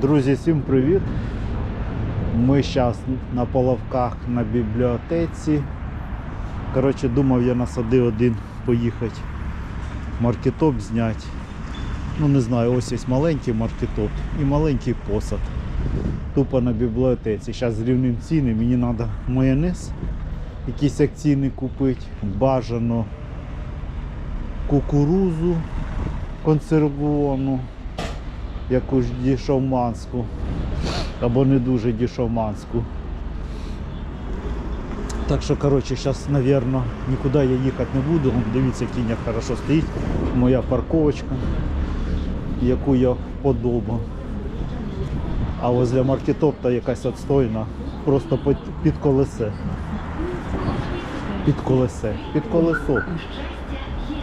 Друзі, всім привіт! Ми зараз на половках на бібліотеці. Коротше, думав я на сади один поїхати маркетоп зняти. Ну не знаю, ось є маленький маркетоп і маленький посад. Тупо на бібліотеці. Зараз з рівним ціни мені треба майонез якийсь акційний купити. Бажано кукурузу консервовану якусь дішовманську або не дуже дішовманську. Так що, коротше, зараз, мабуть, нікуди я їхати не буду. Дивіться, кінь як хорошо стоїть. Моя парковочка, яку я вподобав. А возле маркетопта якась отстойна, просто під колесе. Під колесе, під колесо.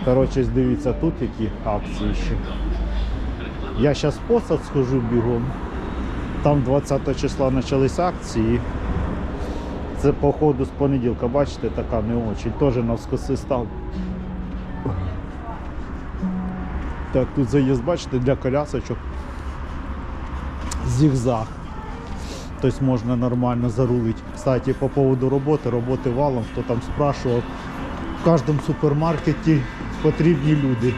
Коротше, дивіться, тут які акції ще. Я зараз посад схожу бігом. Там 20 числа почались акції. Це по ходу з понеділка, бачите, така не очень. Теж навскоси став. Так, тут заїзд, бачите, для колясочок. Зігзаг. Тобто можна нормально зарулити. Кстати, по поводу роботи, роботи валом, хто там спрашував, в кожному супермаркеті потрібні люди.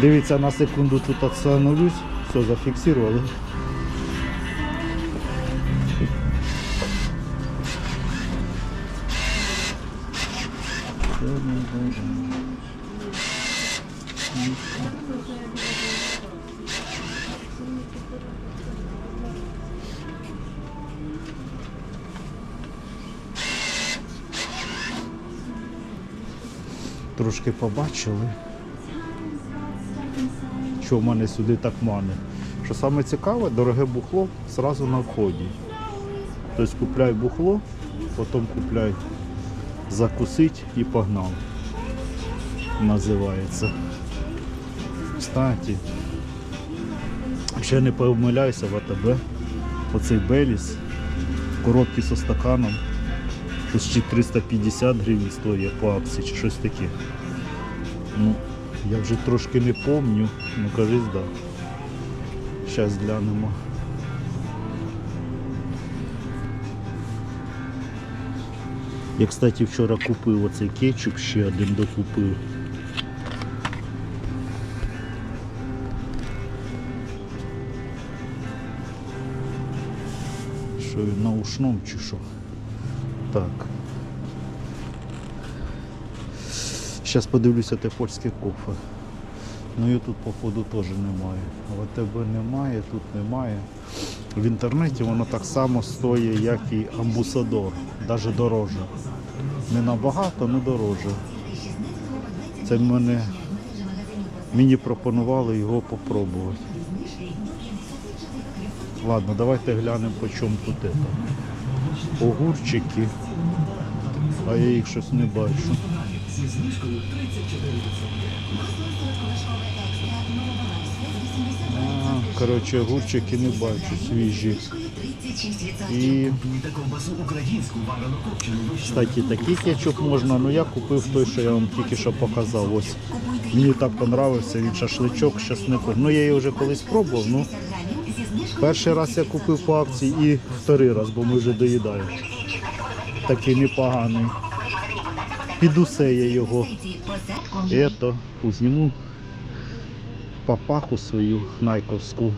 Дивіться, на секунду тут остановлюсь. Все, зафіксували. Трошки побачили що в мене сюди так мане. Що саме цікаве, дороге бухло одразу на вході. Тобто купляй бухло, потім купляй закусить і погнав. Називається. Кстати, ще не помиляюся в АТБ. Оцей Беліс в коробці зі стаканом. Щось чи 350 гривень стоїть по акції, чи щось таке. Ну, я вже трошки не помню, ну кажись, да. Зараз глянемо. Я, кстати, вчора купив оцей кетчуп, ще один докупив. Що він на ушном чи що? Так. Зараз подивлюся те польське кофе. Ну і тут походу теж немає. В АТБ немає, тут немає. В інтернеті воно так само стоїть, як і амбусадор, навіть дороже. Не набагато, але дороже. Це мене, мені пропонували його попробувати. Ладно, давайте глянемо по чому тут це. Огурчики. А я їх щось не бачу. А, Коротше, огурчики не бачу, свіжі. І, кстати, такий кетчуп можна, ну я купив той, що я вам тільки що показав. Ось. Мені так понравився, він шашличок з часником. Ну я його вже колись пробував, ну перший раз я купив по акції і вторий раз, бо ми вже доїдаємо. Такий непоганий. Під усе я його. Ето, зніму папаху свою найковську.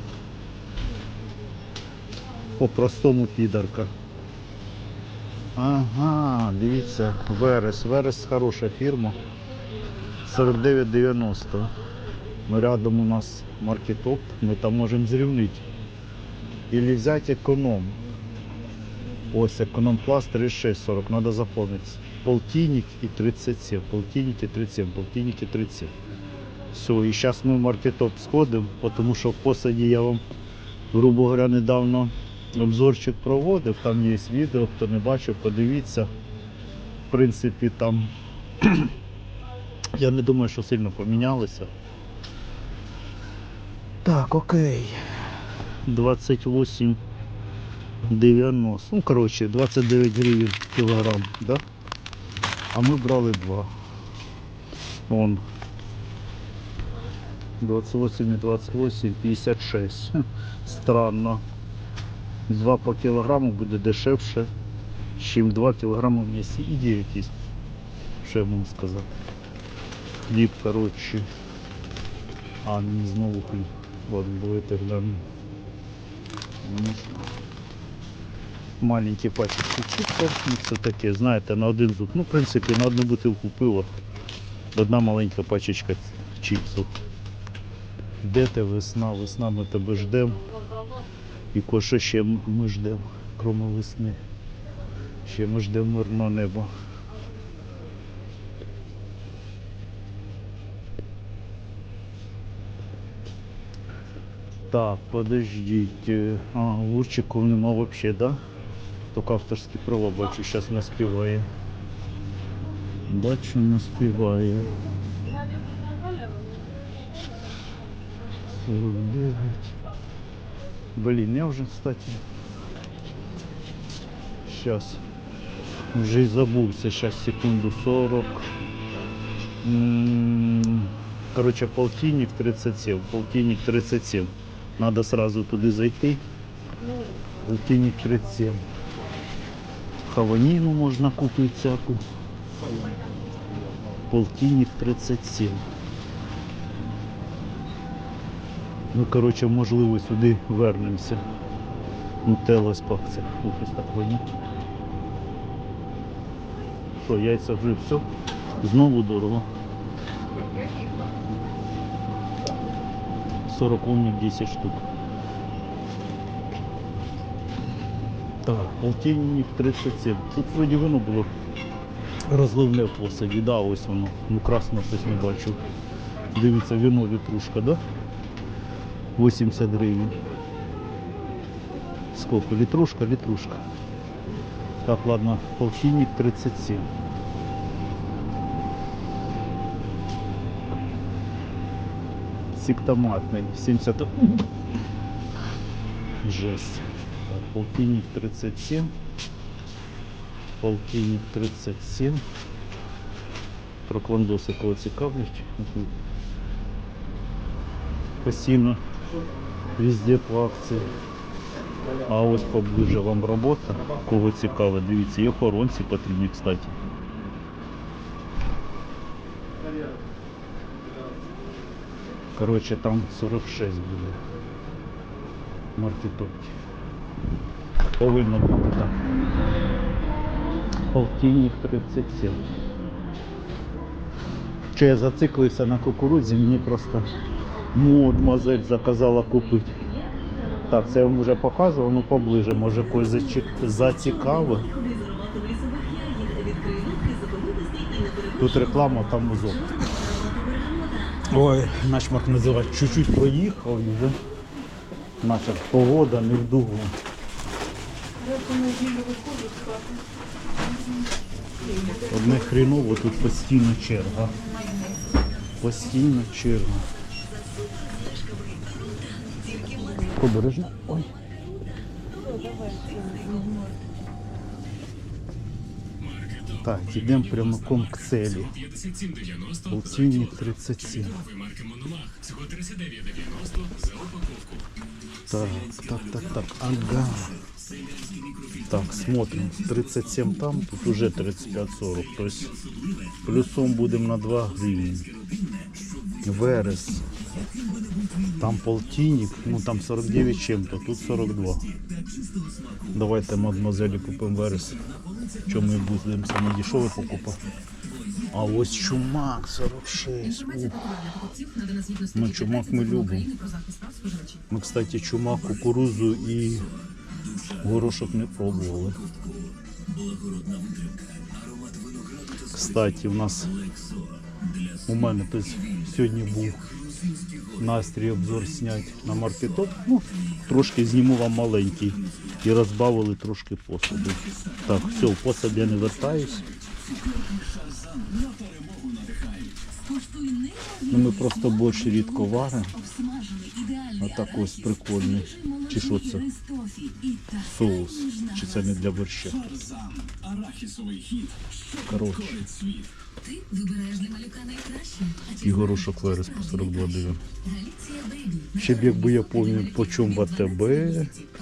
По-простому підарка. Ага, дивіться, Верес. Верес хороша фірма. 49,90. Ми рядом у нас маркетоп, ми там можемо зрівнити. Или взяти економ. Ось економ пласт 36,40, треба запомнити. Полтинник і 37, полтинник і 37, полтинник і 37. Все, і зараз ми в маркетоп сходимо, тому що в посаді я вам, грубо говоря, недавно обзорчик проводив, там є відео, хто не бачив, подивіться. В принципі, там я не думаю, що сильно помінялося. Так, окей. 28 90. Ну, коротше, 29 гривень кілограм, да? А ми брали два. Вон 28 и 28, 56. Странно. 2 по кілограму буде дешевше, ніж 2 кілограми в місці. І 9 є. Що я можу сказати? Хліб, коротше. А, не знову хліб. Ладно, давайте гляну. Маленькі пачечки чіпсів. Ну, це таке, знаєте, на один зуб. Ну, в принципі, на одну бутилку пива. Одна маленька пачечка чіпсів. Де ти весна? Весна ми тебе ждемо. І ко ще ми ждемо, крім весни. Ще ми ждемо мирного неба. Так, подождіть. е, А, лучиків нема взагалі, да? Тільки авторські права бачу, зараз не співає. Бачу, не співає. 49. Блин, я уже, кстати, сейчас уже и забылся. Сейчас, секунду, 40. М, Короче, полтинник 37. Полтинник 37. Надо сразу туда зайти. Полтинник 37. Хаванину можно купить всякую. Полтинник 37. Ну, коротше, можливо, сюди вернемося. Нутелла з пакція. Ось так воні. Що, яйця вже все? Знову дорого. 40 умник 10 штук. Так, полтинник 37. Тут вроді воно було розливне в посаді, да, ось воно. Ну красно щось не бачу. Дивіться, вино вітрушка, да? 80 гривен. Сколько? Литрушка, литрушка. Так, ладно, полтинник 37. Сектоматный 70. Жесть. Полтинник 37. Полтинник 37. Про клондоси кого цікавлять. Постійно везде по акції. А ось поближе вам робота. Кого цікаво, дивіться, і охоронці потрібні, кстати. Коротше, там 46 буде. Маркетопті. Повинно бути так. Полтинник 37. Що я зациклився на кукурудзі, мені просто мадемуазель заказала купити. Так, це я вам вже показував, ну поближе, може когось зацікавив. Тут реклама, там музок. Ой, наш мак називати чуть-чуть проїхав вже. Наша погода не в дугу. Одне хріново, тут постійно черга. Постійно черга. Обережно. Ой. Так, йдемо прямиком к целі. Полтинник 37. Так, так, так, так. Ага. Так, смотрим. 37 там, тут уже 35-40. То есть плюсом будем на 2 гривни. Верес. Там полтинник, ну там 49 чем-то, тут 42. Давайте мадемуазелі купимо верес. Що ми будемо саме дешеве покупати. А ось чумак 46. Ух. Ну, чумак ми любимо. Ми, кстати, чумак, кукурузу і горошок не пробували. Кстати, у нас у мене тут сьогодні був настрій обзор зняти на маркетоп. Ну, трошки зніму вам маленький. І розбавили трошки посуду. Так, все, в посуд я не вертаюсь. Ну, ми просто борщ рідко варимо. Отак ось прикольний. Чи що це? Соус. Чи це не для борща? Коротше. Ти вибираєш для малюка найкраще. І горошок верес по 42 найкраще? гривень. Ще б якби я пам'ятав, по чому в АТБ,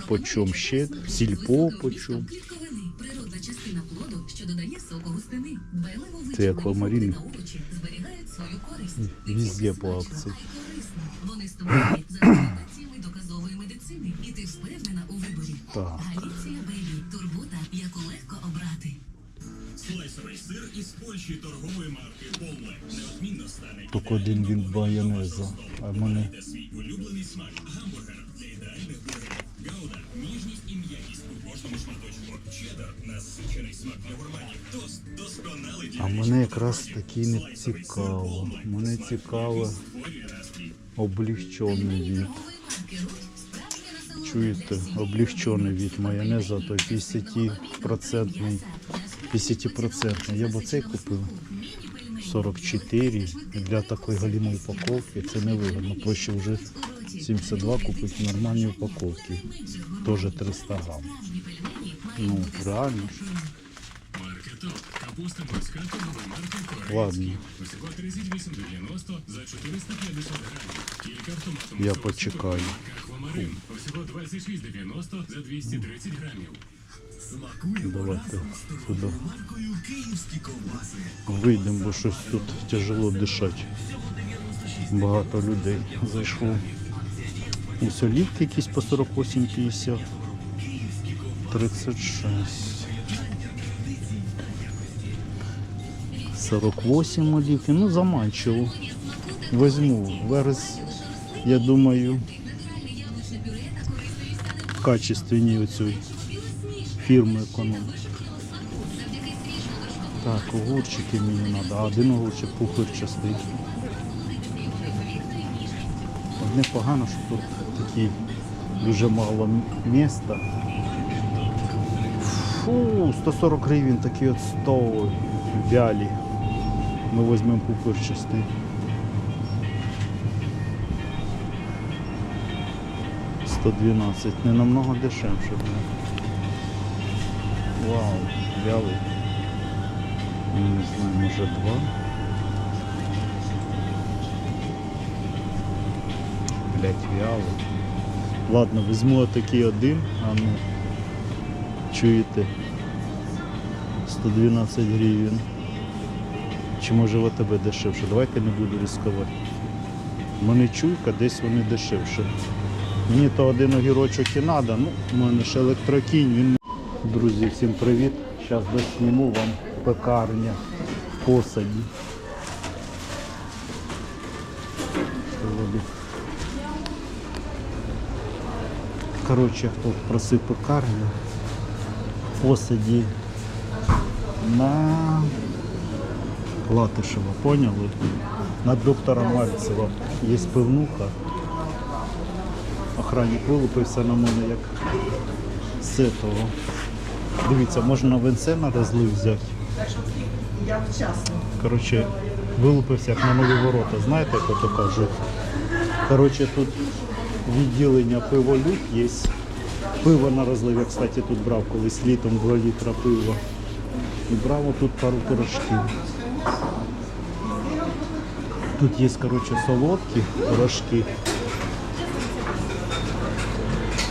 по чому ще, сільпо по чому. Клітковини – природна частина плоду, що додає Так. Галіція Бейбі. Турбота, яку легко обрати. Слайсовий сир із Польщі торгової марки Полме неодмінно стане Тільки один він майонеза, а в мене свій улюблений смак. Гамбургер для ідеальних бургерів. Гауда – ніжність і м'якість у кожному шматочку. Чеддер – насичений смак для гурманів. Тост – досконалий для А мене якраз таки не цікаво. Мене цікаво облегчений від. Чуєте, облегчений від майонезу, то 50%. 50%. Я б оцей купив. 44 для такої галімої упаковки. Це невигодно. Проще вже 72 купити нормальні упаковки. Теж 300 грам. Ну, реально. Ладно. Усього 38,90 за 450 грамів. Кілька автоматом. Я почекаю. Аквамарин. Усього 26,90 за 230 грамів. Давайте сюди. Вийдемо, бо щось тут тяжело дишати. Багато людей зайшло. Ось олівки якісь по 48,50. 36. 48 олівки. Ну, заманчиво. Возьму. Верес, я думаю, качественні оцю фірми економ. Так, огурчики мені треба. Один огурчик пухирчастий. Одне погано, що тут такі дуже мало міста. Фу, 140 гривень такі от 100 вялі. Ми візьмемо. Сто дванадцять, не намного дешевше. Вау, вялий. Я не знаю, може два. Блять, вялий. Ладно, візьму отакий один, а ну. Чуєте? 112 гривень. Чи може в АТБ дешевше? Давайте не буду ризикувати. Мене чуйка, десь вони дешевше. Мені то один огірочок і треба, ну, у мене ще електрокінь, він Друзі, всім привіт! Зараз досніму вам пекарня в посаді. Коротше, хто просив пекарню в посаді на Латишева, поняли? На доктора Мальцева є пивнуха. Охранник вилупився на мене як з того. Дивіться, можна венце на розлив взяти. Коротше, вилупився як на нові ворота. Знаєте, як ото кажуть? Коротше, тут відділення пиволюк є. Пиво на розлив. Я, кстати, тут брав колись літом 2 літра пива. І брав тут пару пирожків. Тут є, коротше, солодкі пирожки.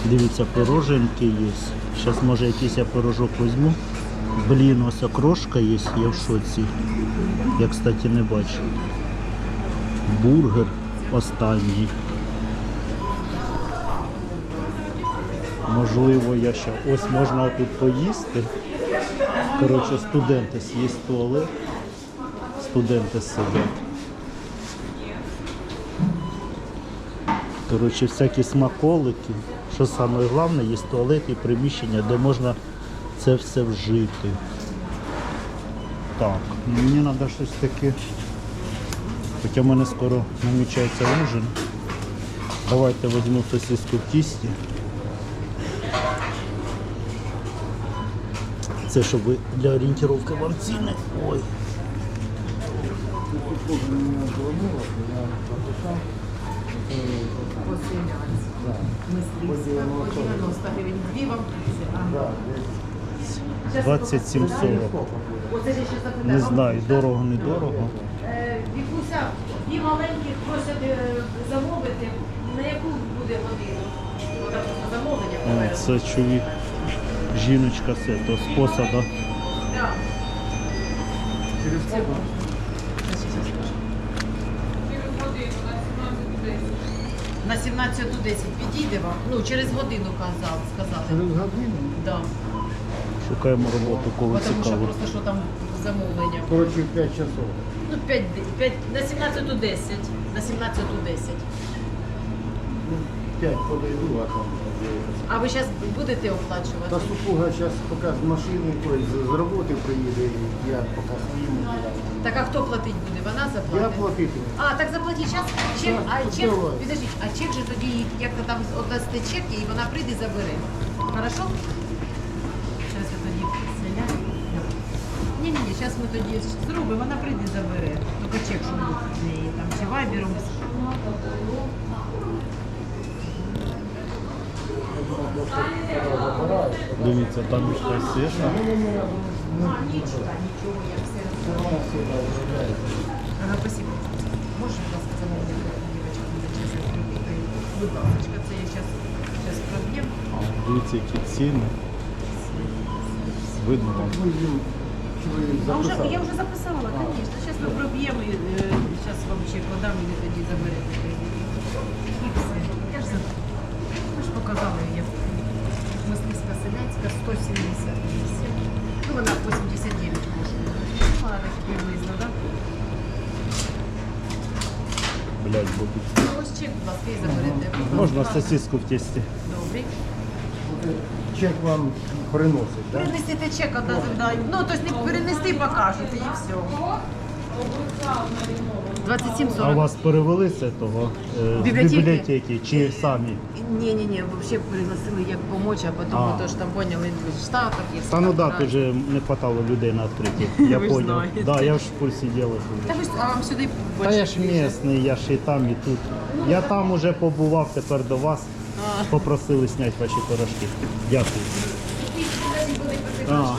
Дивіться, пироженки є. Зараз може якийсь я пирожок візьму. Блін, ось окрошка є, я в шоці. Я, кстати, не бачу. Бургер останній. Можливо, я ще. Ось можна тут поїсти. Коротше, студенти є туалет. Студенти сидять. Коротше, всякі смаколики. Що саме головне, є туалет і приміщення, де можна це все вжити. Так, мені треба щось таке. Хоча в мене скоро намічається ужин. Давайте візьму сосиску в тісті. Це щоб для орієнтировки вам ціни. Ой. Поселянці. Мисливська по 90 гривень. Дві вам Ага. Щас 27,40. Оце я ще запитаю. Не знаю, дорого, недорого. Е, Вікуся, дві маленьких просять е, замовити. На яку буде годину? Замовлення попереду. це чоловік, жіночка це, то з посада. Так. Через кого? На 17.10 підійде вам? Ну, через годину казав, сказали. Через годину? Да. Шукаємо роботу, кого Тому що цікаво. просто що там замовлення. Коротше, 5 часов. Ну, 5, 5, на 17.10. На 17.10. Ну, 5 подойду, а там. А ви зараз будете оплачувати? Та супруга зараз поки з машини, ой, з, з роботи приїде, і я поки своїм. Так а хто платить буде? Вона Я заплатить? платитиму. А, так заплатіть зараз. Чек, а чек, давай. підождіть, а чек же тоді, як то там отдасте чек, і вона прийде і забере. Хорошо? Зараз я тоді селяю. Ні, ні, ні, зараз ми тоді зробимо, вона прийде і забере. Тільки чек, що буде в неї там, чи вайбером. Дивіться, там сишка. А, нічого, нічого, я все розумію. Ага, спасибо. Можешь, будь ласка, замовити дівчатку час Будь ласка, це я зараз зараз проб'єм. Дивіться, які ціни. Видно вам. Їм А вже, я вже записала, звісно. Зараз ми проб'ємо і зараз вам ще подам, і ви тоді заберете. І все. Я ж за- ви ж показали її. Селянська 178. Ну, вона 89 коштує. Вона так приблизно, так? Блять, будуть. Ну, ось чек, будь ласка, і заберете. Можна сосиску в тесті. Добре. Чек вам приносить, так? Принесите чек одна завдання. Ну, тобто не перенести покажете і все. 27 А вас перевели з того е, з Бібліотеки? бібліотеки чи самі? Не-не-не, вообще пригласили як помочь, а потім А. то, що там поняли, в Штатах є. Та ну да, тут же не хватало людей на відкритті. Я Ви ж понял. знаєте. Да, я ж в курсі діла. Та ви ж, а вам сюди Та я ж місний, я ж і там, і тут. Я там уже побував, тепер до вас. Попросили зняти ваші пирожки. Дякую. А,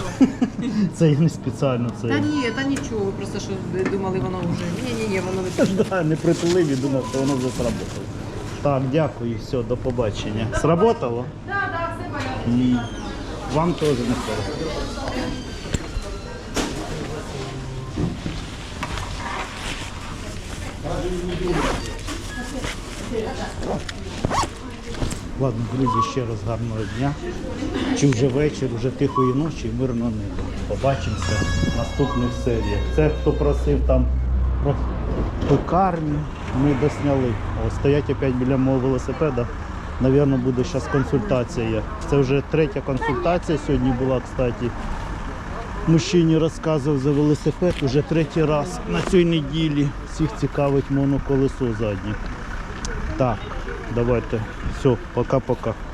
це я не спеціально Та ні, та нічого, просто що думали, воно вже. Ні-ні-ні, воно не Да, не притулив і думав, що воно вже сработало. Так, дякую, все, до побачення. Сработало? Так, так, все порядок. Вам теж не треба. Ладно, друзі, ще раз гарного дня. Чи вже вечір, вже тихої ночі, мирного неба. Побачимося в наступних серіях. Це хто просив там про пекарню, ми досняли. О, стоять опять біля мого велосипеда. Навірно, буде зараз консультація. Це вже третя консультація сьогодні була, кстати. Мужчині розказував за велосипед уже третій раз на цій неділі. Всіх цікавить моноколесо заднє. Так, давайте. Все, пока-пока.